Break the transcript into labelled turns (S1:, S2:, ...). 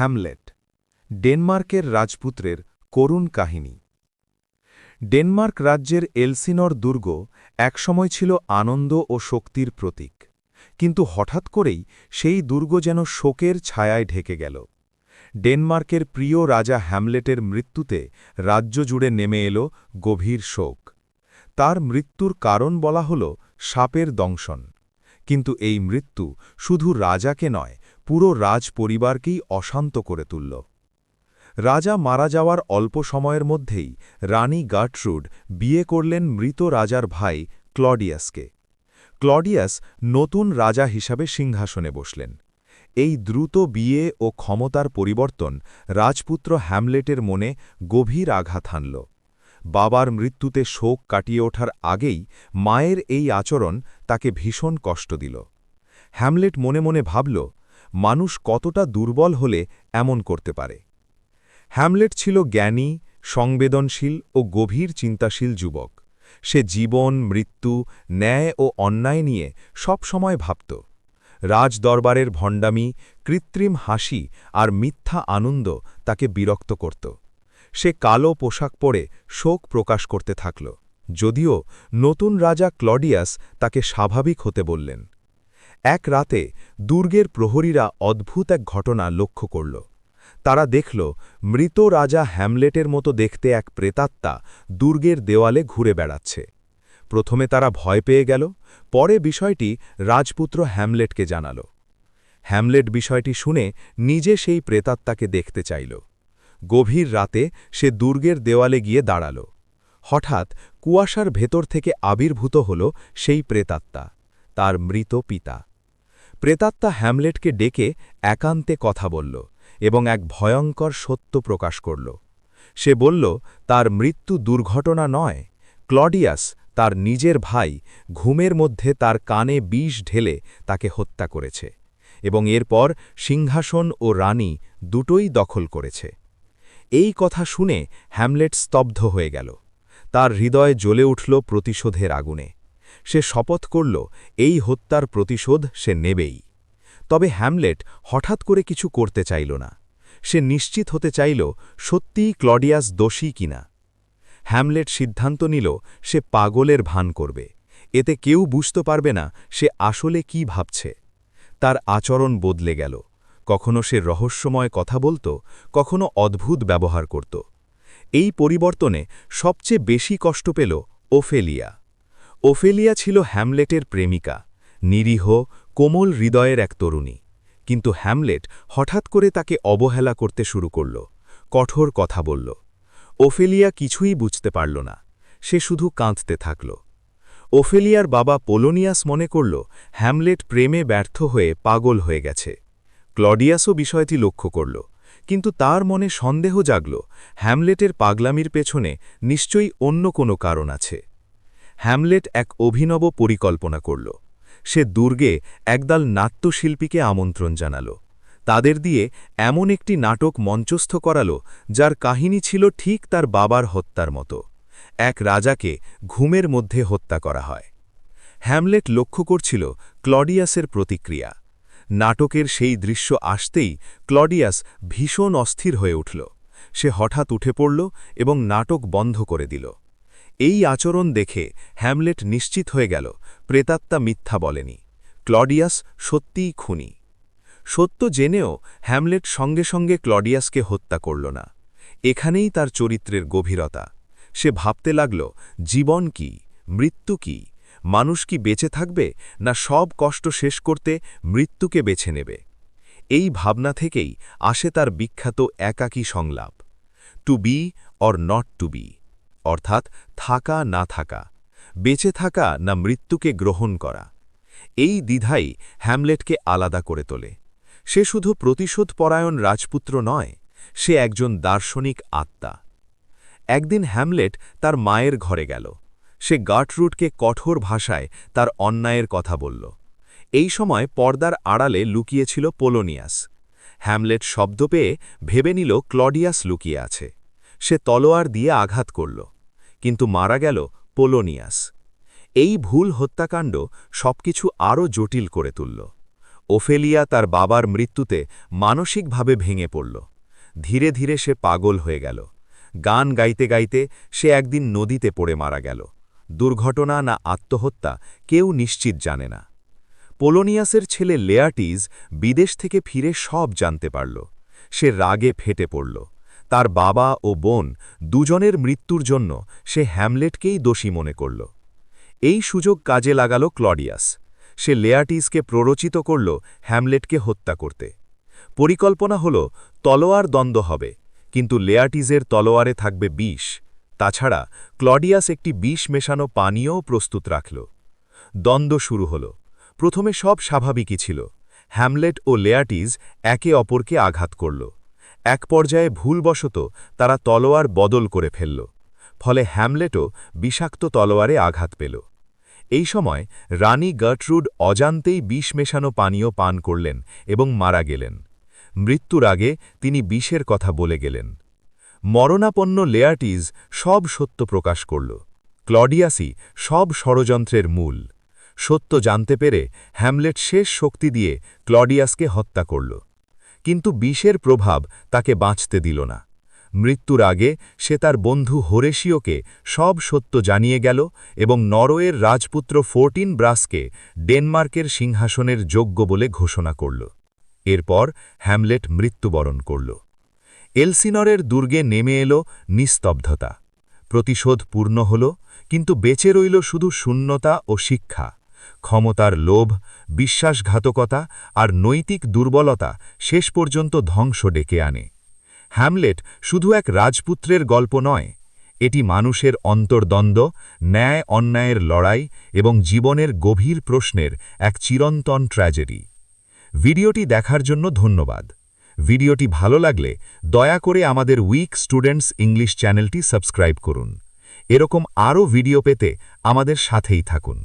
S1: Hamlet, ডেনমার্কের রাজপুত্রের করুণ কাহিনী। ডেনমার্ক রাজ্যের এলসিনর দুর্গ একসময় ছিল আনন্দ ও শক্তির প্রতীক, কিন্তু হঠাৎ করেই সেই দুর্গ যেন শোকের ছায়ায় ঢেকে গেল। ডেনমার্কের প্রিয় রাজা হ্যামলেটের মৃত্যুতে রাজ্য জুড়ে নেমে এলো গভীর শোক। তার মৃত্যুর কারণ বলা হল সাপের দংশন। কিন্তু এই মৃত্যু শুধু রাজাকে নয়, পুরো রাজ পরিবারকেই অশান্ত করে তুলল। রাজা মারা যাওয়ার অল্প সময়ের মধ্যেই রানী গার্টরুড বিয়ে করলেন মৃত রাজার ভাই ক্লডিয়াসকে। ক্লডিয়াস নতুন রাজা হিসাবে সিংহাসনে বসলেন। এই দ্রুত বিয়ে ও ক্ষমতার পরিবর্তন রাজপুত্র হ্যামলেটের মনে গভীর আঘাত হানল। বাবার মৃত্যুতে শোক কাটিয়ে ওঠার আগেই মায়ের এই আচরণ তাকে ভীষণ কষ্ট দিল। হ্যামলেট মনে মনে ভাবল, মানুষ কতটা দুর্বল হলে এমন করতে পারে। হ্যামলেট ছিল জ্ঞানী, সংবেদনশীল ও গভীর চিন্তাশীল যুবক। সে জীবন, মৃত্যু, ন্যায় ও অন্যায় নিয়ে সব সময় ভাবত। রাজদরবারের ভণ্ডামি, কৃত্রিম হাসি আর মিথ্যা আনন্দ তাকে বিরক্ত করত। সে কালো পোশাক পরে শোক প্রকাশ করতে থাকল, যদিও নতুন রাজা ক্লডিয়াস তাকে স্বাভাবিক হতে বললেন। এক রাতে দুর্গের প্রহরীরা অদ্ভুত এক ঘটনা লক্ষ্য করল। তারা দেখল মৃত রাজা হ্যামলেটের মতো দেখতে এক প্রেতাত্মা দুর্গের দেওয়ালে ঘুরে বেড়াচ্ছে। প্রথমে তারা ভয় পেয়ে গেল, পরে বিষয়টি রাজপুত্র হ্যামলেটকে জানাল। হ্যামলেট বিষয়টি শুনে নিজে সেই প্রেতাত্মাকে দেখতে চাইল। গভীর রাতে সে দুর্গের দেওয়ালে গিয়ে দাঁড়াল। হঠাৎ কুয়াশার ভেতর থেকে আবির্ভূত হল সেই প্রেতাত্মা, তার মৃত পিতা। প্রেতাত্মা হ্যামলেটকে ডেকে একান্তে কথা বলল এবং এক ভয়ঙ্কর সত্য প্রকাশ করল। সে বলল, তার মৃত্যু দুর্ঘটনা নয়। ক্লডিয়াস, তার নিজের ভাই, ঘুমের মধ্যে তার কানে বিষ ঢেলে তাকে হত্যা করেছে এবং এরপর সিংহাসন ও রানী দুটোই দখল করেছে। এই কথা শুনে হ্যামলেট স্তব্ধ হয়ে গেল। তার হৃদয় জ্বলে উঠল প্রতিশোধের আগুনে। সে শপথ করল, এই হত্যার প্রতিশোধ সে নেবেই। তবে হ্যামলেট হঠাৎ করে কিছু করতে চাইল না। সে নিশ্চিত হতে চাইল, সত্যিই ক্লডিয়াস দোষী কিনা হ্যামলেট সিদ্ধান্ত নিল, সে পাগলের ভান করবে। এতে কেউ বুঝতে পারবে না সে আসলে কি ভাবছে। তার আচরণ বদলে গেল। কখনো সে রহস্যময় কথা বলত, কখনো অদ্ভুত ব্যবহার করত। এই পরিবর্তনে সবচেয়ে বেশি কষ্ট পেল ওফেলিয়া। ওফেলিয়া ছিল হ্যামলেটের প্রেমিকা, নিরীহ, কোমল হৃদয়ের এক তরুণী। কিন্তু হ্যামলেট হঠাৎ করে তাকে অবহেলা করতে শুরু করল, কঠোর কথা বলল। ওফেলিয়া কিছুই বুঝতে পারল না, সে শুধু কাঁদতে থাকল। ওফেলিয়ার বাবা পোলোনিয়াস মনে করল, হ্যামলেট প্রেমে ব্যর্থ হয়ে পাগল হয়ে গেছে। ক্লডিয়াসও বিষয়টি লক্ষ্য করল, কিন্তু তার মনে সন্দেহ জাগল, হ্যামলেটের পাগলামির পেছনে নিশ্চয়ই অন্য কোনো কারণ আছে। হ্যামলেট এক অভিনব পরিকল্পনা করল। সে দুর্গে একদল নাট্যশিল্পীকে আমন্ত্রণ জানাল। তাদের দিয়ে এমন একটি নাটক মঞ্চস্থ করাল, যার কাহিনী ছিল ঠিক তার বাবার হত্যার মতো। এক রাজাকে ঘুমের মধ্যে হত্যা করা হয়। হ্যামলেট লক্ষ্য করছিল ক্লডিয়াসের প্রতিক্রিয়া। নাটকের সেই দৃশ্য আসতেই ক্লডিয়াস ভীষণ অস্থির হয়ে উঠল। সে হঠাৎ উঠে পড়ল এবং নাটক বন্ধ করে দিল। এই আচরণ দেখে হ্যামলেট নিশ্চিত হয়ে গেল, প্রেতাত্মা মিথ্যা বলেনি। ক্লডিয়াস সত্যিই খুনি। সত্য জেনেও হ্যামলেট সঙ্গে সঙ্গে ক্লডিয়াসকে হত্যা করল না। এখানেই তার চরিত্রের গভীরতা। সে ভাবতে লাগল, জীবন কি? মৃত্যু কি? মানুষ কি বেঁচে থাকবে না সব কষ্ট শেষ করতে মৃত্যুকে বেছে নেবে? এই ভাবনা থেকেই আসে তার বিখ্যাত একাকী সংলাপ to be or not to be অর্থাৎ থাকা না থাকা, বেঁচে থাকা না মৃত্যুকে গ্রহণ করা। এই দ্বিধাই হ্যামলেটকে আলাদা করে তোলে। সে শুধু প্রতিশোধ পরায়ণ রাজপুত্র নয়, সে একজন দার্শনিক আত্মা। একদিন হ্যামলেট তার মায়ের ঘরে গেল। সে গাটরুটকে কঠোর ভাষায় তার অন্যায়ের কথা বলল। এই সময় পর্দার আড়ালে লুকিয়েছিল পোলোনিয়াস। হ্যামলেট শব্দ পেয়ে ভেবে নিল ক্লডিয়াস লুকিয়ে আছে। সে তলোয়ার দিয়ে আঘাত করল, কিন্তু মারা গেল পোলোনিয়াস। এই ভুল হত্যাকাণ্ড সবকিছু আরও জটিল করে তুলল।
S2: ওফেলিয়া তার বাবার মৃত্যুতে মানসিকভাবে ভেঙে পড়ল। ধীরে ধীরে সে পাগল হয়ে গেল। গান গাইতে গাইতে সে একদিন নদীতে পড়ে মারা গেল। দুর্ঘটনা না আত্মহত্যা কেউ নিশ্চিত জানে না। পোলোনিয়াসের ছেলে লেয়াটিজ বিদেশ থেকে ফিরে সব জানতে পারল। সে রাগে ফেটে পড়ল। তার বাবা ও বোন দুজনের মৃত্যুর জন্য সে হ্যামলেটকেই দোষী মনে করল। এই সুযোগ কাজে লাগাল ক্লডিয়াস। সে লেয়াটিসকে প্ররোচিত করল হ্যামলেটকে হত্যা করতে। পরিকল্পনা হল, তলোয়ার দ্বন্দ্ব হবে, কিন্তু লেয়াটিসের তলোয়ারে থাকবে বিষ। তাছাড়া ক্লডিয়াস একটি বিষ মেশানো পানীয়ও প্রস্তুত রাখল। দ্বন্দ্ব শুরু হল। প্রথমে সব স্বাভাবিকই ছিল। হ্যামলেট ও লেয়াটিস একে অপরকে আঘাত করল। এক পর্যায়ে ভুলবশত তারা তলোয়ার বদল করে ফেলল। ফলে হ্যামলেটও বিষাক্ত তলোয়ারে আঘাত পেল। এই সময় রানী গার্টরুড অজান্তেই বিষ মেশানো পানীয় পান করলেন এবং মারা গেলেন। মৃত্যুর আগে তিনি বিষের কথা বলে গেলেন। মরণাপন্ন লেয়াটিস সব সত্য প্রকাশ করল। ক্লডিয়াসই সব ষড়যন্ত্রের মূল। সত্য জানতে পেরে হ্যামলেট শেষ শক্তি দিয়ে ক্লডিয়াসকে হত্যা করল। কিন্তু বিষের প্রভাব তাকে বাঁচতে দিল না। মৃত্যুর আগে সে তার বন্ধু হোরেশিওকে সব সত্য জানিয়ে গেল এবং নরওয়ের রাজপুত্র ফোরটিন ব্রাসকে ডেনমার্কের সিংহাসনের যোগ্য বলে ঘোষণা করল। এরপর হ্যামলেট মৃত্যুবরণ করল। এলসিনরের দুর্গে নেমে এলো নিস্তব্ধতা। প্রতিশোধ পূর্ণ হল, কিন্তু বেঁচে রইল শুধু শূন্যতা ও শিক্ষা। ক্ষমতার লোভ, বিশ্বাসঘাতকতা আর নৈতিক দুর্বলতা শেষ পর্যন্ত ধ্বংস ডেকে আনে। হ্যামলেট শুধু এক রাজপুত্রের গল্প নয়, এটি মানুষের অন্তর্দ্বন্দ্ব, ন্যায় অন্যায়ের লড়াই এবং জীবনের গভীর প্রশ্নের এক চিরন্তন ট্র্যাজেডি। ভিডিওটি দেখার জন্য ধন্যবাদ। ভিডিওটি ভালো লাগলে দয়া করে আমাদের উইক স্টুডেন্টস ইংলিশ চ্যানেলটি সাবস্ক্রাইব করুন। এরকম আরও ভিডিও পেতে আমাদের সাথেই থাকুন।